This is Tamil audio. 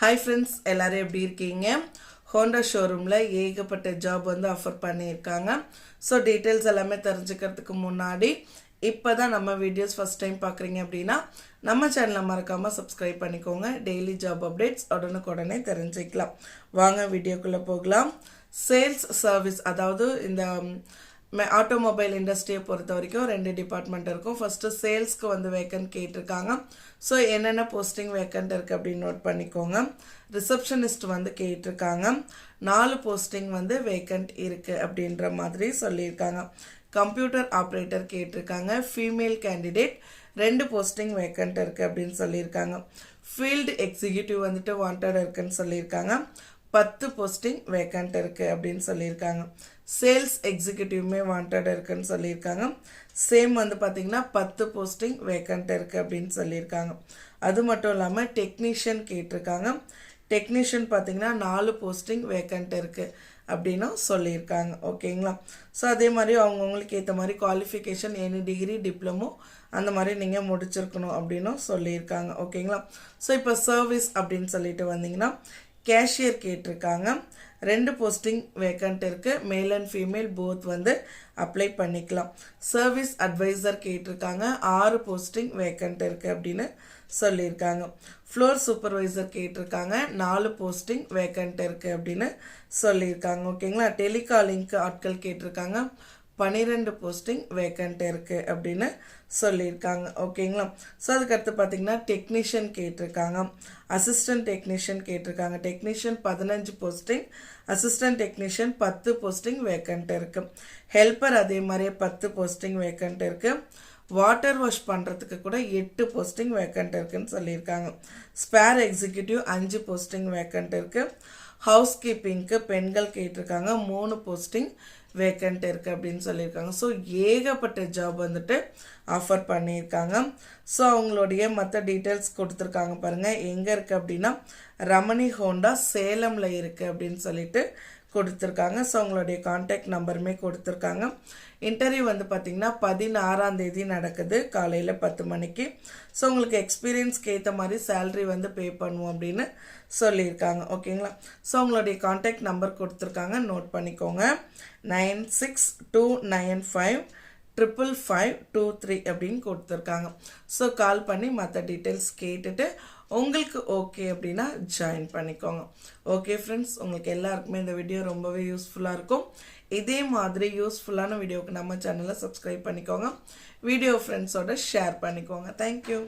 ஹாய் ஃப்ரெண்ட்ஸ் எல்லோரும் எப்படி இருக்கீங்க? ஹோண்டா ஷோரூமில் ஏகப்பட்ட ஜாப் வந்து ஆஃபர் பண்ணியிருக்காங்க. ஸோ டீட்டெயில்ஸ் எல்லாமே தெரிஞ்சுக்கிறதுக்கு முன்னாடி இப்போ தான் நம்ம வீடியோஸ் ஃபஸ்ட் டைம் பார்க்குறீங்க அப்படின்னா நம்ம சேனலை மறக்காமல் சப்ஸ்கிரைப் பண்ணிக்கோங்க. டெய்லி ஜாப் அப்டேட்ஸ் உடனுக்குடனே தெரிஞ்சுக்கலாம். வாங்க வீடியோக்குள்ளே போகலாம். சேல்ஸ் சர்வீஸ் அதாவது இந்த ஆட்டோமொபைல் இண்டஸ்ட்ரியை பொறுத்த வரைக்கும் ரெண்டு டிபார்ட்மெண்ட் இருக்கும். ஃபஸ்ட்டு சேல்ஸ்க்கு வந்து வேக்கன்ட் கேட்டிருக்காங்க. ஸோ என்னென்ன போஸ்டிங் வேக்கண்ட் இருக்குது அப்படின்னு நோட் பண்ணிக்கோங்க. ரிசப்ஷனிஸ்ட் வந்து கேட்டிருக்காங்க. நாலு போஸ்டிங் வந்து வேக்கண்ட் இருக்குது அப்படின்ற மாதிரி சொல்லியிருக்காங்க. கம்ப்யூட்டர் ஆப்ரேட்டர் கேட்டிருக்காங்க. ஃபீமேல் கேண்டிடேட் ரெண்டு போஸ்டிங் வேக்கண்ட் இருக்குது அப்படின்னு சொல்லியிருக்காங்க. ஃபீல்டு எக்ஸிக்யூட்டிவ் வந்துட்டு வாண்டட் இருக்குன்னு சொல்லியிருக்காங்க. பத்து போஸ்டிங் வேக்கண்ட் இருக்குது அப்படின்னு சொல்லியிருக்காங்க. சேல்ஸ் எக்ஸிக்யூட்டிவ்மே வாண்டட் இருக்குன்னு சொல்லியிருக்காங்க. சேம் வந்து பார்த்திங்கன்னா பத்து போஸ்டிங் வேக்கண்ட் இருக்குது அப்படின்னு சொல்லியிருக்காங்க. அது மட்டும் இல்லாமல் டெக்னீஷியன் கேட்டிருக்காங்க. டெக்னீஷியன் பார்த்தீங்கன்னா நாலு போஸ்டிங் வேக்கண்ட் இருக்குது அப்படின்னும் சொல்லியிருக்காங்க. ஓகேங்களா ஸோ அதே மாதிரி அவங்கவுங்களுக்கு ஏற்ற மாதிரி குவாலிஃபிகேஷன் எனி டிகிரி டிப்ளமோ அந்த மாதிரி நீங்கள் முடிச்சிருக்கணும் அப்படின்னும் சொல்லியிருக்காங்க. ஓகேங்களா ஸோ இப்போ சர்வீஸ் அப்படின்னு சொல்லிட்டு வந்தீங்கன்னா கேஷியர் கேட்டிருக்காங்க. ரெண்டு போஸ்டிங் வேக்கண்ட் இருக்குது மேல் அண்ட் ஃபீமேல் போத் வந்து அப்ளை பண்ணிக்கலாம். சர்வீஸ் அட்வைசர் கேட்டிருக்காங்க. ஆறு போஸ்டிங் வேக்கண்ட் இருக்குது அப்படின்னு சொல்லியிருக்காங்க. ஃப்ளோர் சூப்பர்வைசர் கேட்டிருக்காங்க. நாலு போஸ்டிங் வேக்கண்ட் இருக்குது அப்படின்னு சொல்லியிருக்காங்க. ஓகேங்களா டெலிகாலிங்க்கு ஆட்கள் கேட்டிருக்காங்க. பன்னிரெண்டு போஸ்டிங் வேக்கண்ட் இருக்குது அப்படின்னு சொல்லியிருக்காங்க. ஓகேங்களா ஸோ அதுக்கடுத்து பார்த்தீங்கன்னா டெக்னீஷியன் கேட்டிருக்காங்க. அசிஸ்டன்ட் டெக்னீஷியன் கேட்டிருக்காங்க. டெக்னீஷியன் பதினஞ்சு போஸ்டிங் அசிஸ்டன்ட் டெக்னீஷியன் பத்து போஸ்டிங் வேக்கண்ட் இருக்குது ஹெல்ப்பர் அதே மாதிரியே பத்து போஸ்டிங் வேக்கண்ட் இருக்குது வாட்டர் வாஷ் பண்ணுறதுக்கு கூட எட்டு போஸ்டிங் வேக்கண்ட் இருக்குதுன்னு சொல்லியிருக்காங்க. ஸ்பேர் எக்ஸிக்யூட்டிவ் அஞ்சு போஸ்டிங் வேக்கண்ட் இருக்குது ஹவுஸ் கீப்பிங்க்கு பெண்கள் கேட்டிருக்காங்க. மூணு போஸ்டிங் வேக்கண்ட் இருக்குது அப்படின்னு சொல்லியிருக்காங்க. ஸோ ஏகப்பட்ட ஜாப் வந்துட்டு ஆஃபர் பண்ணியிருக்காங்க. ஸோ அவங்களுடைய மற்ற டீட்டெயில்ஸ் கொடுத்துருக்காங்க பாருங்கள் எங்கே இருக்குது அப்படின்னா ரமணி ஹோண்டா சேலமில் இருக்குது அப்படின்னு சொல்லிட்டு கொடுத்துருக்காங்க. ஸோ அவங்களுடைய காண்டாக்ட் நம்பருமே கொடுத்துருக்காங்க. இன்டர்வியூ வந்து பார்த்திங்கன்னா பதினாறாம் தேதி நடக்குது. காலையில் பத்து மணிக்கு. ஸோ உங்களுக்கு எக்ஸ்பீரியன்ஸ்க்கு ஏற்ற மாதிரி சேல்ரி வந்து பே பண்ணுவோம் அப்படின்னு சொல்லியிருக்காங்க. ஓகேங்களா ஸோ உங்களுடைய காண்டாக்ட் நம்பர் கொடுத்துருக்காங்க. நோட் பண்ணிக்கோங்க. Nine six two nine five triple five two three அப்படின்னு கொடுத்துருக்காங்க. ஸோ கால் பண்ணி மற்ற டீட்டெயில்ஸ் கேட்டுட்டு உங்களுக்கு ஓகே அப்படின்னா ஜாயின் பண்ணிக்கோங்க. ஓகே ஃப்ரெண்ட்ஸ் உங்களுக்கு எல்லாருக்குமே இந்த வீடியோ ரொம்பவே யூஸ்ஃபுல்லாக இருக்கும். இதே மாதிரி யூஸ்ஃபுல்லான வீடியோவுக்கு நம்ம சேனலை சப்ஸ்கிரைப் பண்ணிக்கோங்க. வீடியோ ஃப்ரெண்ட்ஸோட ஷேர் பண்ணிக்கோங்க. தேங்க்யூ